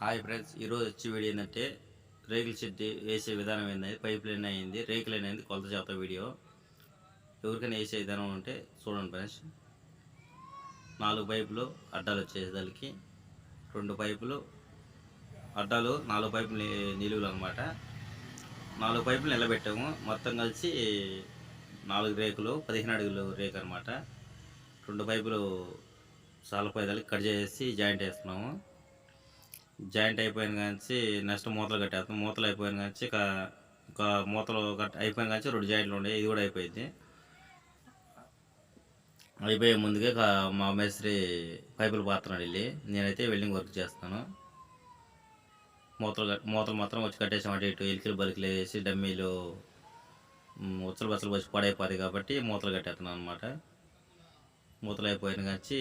Hi friends ఈరోజు వచ్చి video ఏంటంటే రేకుల షెడ్ వేసే విధానం ఏంది పైప్ లైన్ అయింది రేకులు లైన్ అయింది కొలత చేత వీడియో. ఎవరికైనా వేసే విధానం ఉంటే చూడండి ఫ్రెండ్స్. నాలుగు పైపులు అడ్డాలు వచ్చేసరికి రెండు పైపులు అడ్డాలు నాలుగు పైపులు నిలువులు అనమాట నాలుగు పైపులు నిలబెట్టాము. మొత్తం కలిసి నాలుగు రేకులు పదిహేను అడుగులు రేకు అనమాట రెండు పైపులు సాలపైదలకి కట్ చేసి జాయింట్ వేస్తున్నాము. జాయింట్ అయిపోయిన కానీ నెక్స్ట్ మూతలు కట్టేస్తాం. మూతలు అయిపోయిన కానీ ఒక మూతలు కట్ అయిపోయిన కానీ రెండు జాయింట్లు ఉండే ఇది కూడా అయిపోయింది అయిపోయే ముందుగా మా మేస్త్రి పైపులు పాతున్నాడు వెళ్ళి. నేనైతే వెల్డింగ్ వర్క్ చేస్తాను. మూతలు మూతలు మాత్రం వచ్చి కట్టేసాం అటు ఇటు. ఇలికిలు బలికిలు వేసి డమ్మీలు ఉచ్చలు బచ్చలు వచ్చి పడైపోతాయి కాబట్టి మూతలు కట్టేస్తున్నాను అనమాట మూతలు అయిపోయిన కానీ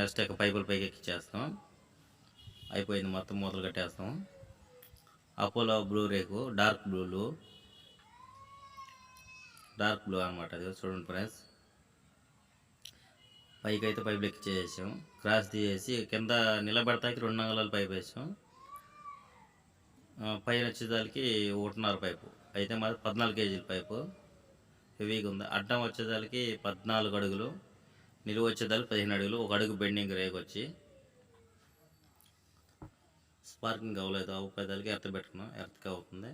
నెక్స్ట్ ఇక పైపులు పైకి ఎక్కిచ్చేస్తాం అయిపోయింది మొత్తం మూతలు కట్టేస్తాం. అపోలో బ్లూ రేకు డార్క్ బ్లూలు డార్క్ బ్లూ అనమాట అది చూడండి ఫ్రెండ్స్ పైకి అయితే పైపు లెక్క చేసాం క్రాస్ తీసేసి కింద నిలబెడతాకి రెండు అంగళాలు పైపు వేసాం. పైన వచ్చేదానికి ఒకటిన్నర పైపు. అయితే మాది పద్నాలుగు కేజీల పైపు. హెవీగా ఉంది. అడ్డం వచ్చేదానికి పద్నాలుగు అడుగులు. నిలువ వచ్చేదానికి పదిహేను అడుగులు. ఒక అడుగు బెండింగ్ రేకు వచ్చి. స్పార్కింగ్ అవ్వలేదు అవ్వకపోయేదానికి ఎర్త్ పెట్టుకున్నాం ఎర్త్కి అవుతుంది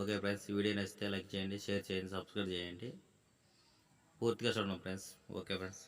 ఓకే ఫ్రెండ్స్ వీడియో నచ్చితే లైక్ చేయండి షేర్ చేయండి సబ్స్క్రైబ్ చేయండి. పూర్తిగా చూడండి ఫ్రెండ్స్. Okay friends.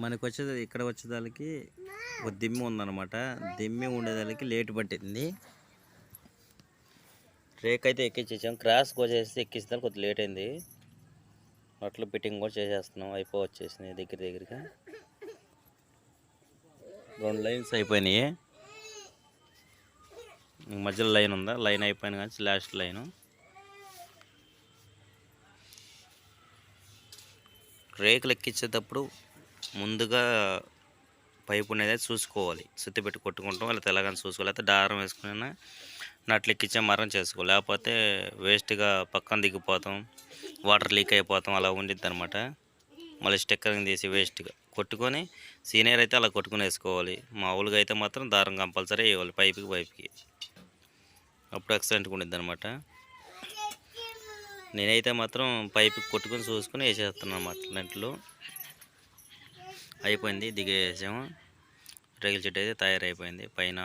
మనకు వచ్చేది ఇక్కడ వచ్చేదానికి ఒక దిమ్మి ఉందన్నమాట. దిమ్మి ఉండేదానికి లేట్ పట్టింది. రేక్ అయితే ఎక్కించేసాం క్రాస్ కోసేసి ఎక్కిస్తే కొద్దిగా లేట్ అయింది. నట్లు ఫిట్టింగ్ కూడా చేసేస్తున్నాం. అయిపో వచ్చేసింది దగ్గర దగ్గరగా. రెండు లైన్స్ అయిపోయినాయి. మధ్యలో లైన్ ఉందా? లైన్ అయిపోయిన కానీ లాస్ట్ లైను. రేకులు ఎక్కించేటప్పుడు ముందుగా పైపు అనేది చూసుకోవాలి. సుత్తి పెట్టి కొట్టుకుంటాం లేకపోతే ఎలాగని చూసుకోవాలి లేకపోతే దారం వేసుకుని నట్లు ఎక్కించే మరం చేసుకోవాలి. లేకపోతే వేస్ట్గా పక్కన దిగిపోతాం వాటర్ లీక్ అయిపోతాం అలా ఉండిద్ది అనమాట మళ్ళీ స్టిక్కరింగ్ తీసి వేస్ట్గా కొట్టుకొని సీనియర్ అయితే అలా కొట్టుకుని వేసుకోవాలి. మామూలుగా అయితే మాత్రం దారం కంపల్సరీ వేయాలి పైపుకి పైపుకి. అప్పుడు ఎక్సలెంట్గా ఉండిద్ది అనమాట నేనైతే మాత్రం పైపుకి కొట్టుకొని చూసుకొని వేసేస్తున్నాను అన్నమాట నెంట్లో. అయిపోయింది దిగేసాము. రేకుల చెట్టు అయితే తయారైపోయింది. పైన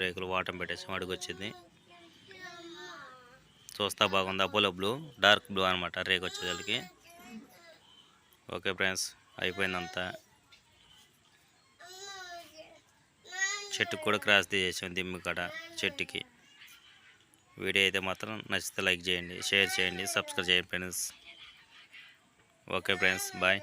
రేకులు వాటం పెట్టేసాము అడుగు వచ్చింది చూస్తా బాగుంది. అపోలో బ్లూ డార్క్ బ్లూ అనమాట రేకు వచ్చేదానికి ఓకే ఫ్రెండ్స్ అయిపోయిందంతా. చెట్టుకు కూడా క్రాస్ తీసేసాం దిమ్మి కాడ చెట్టుకి. వీడియో అయితే మాత్రం నచ్చితే లైక్ చేయండి షేర్ చేయండి సబ్స్క్రైబ్ చేయండి ఫ్రెండ్స్. Okay friends bye.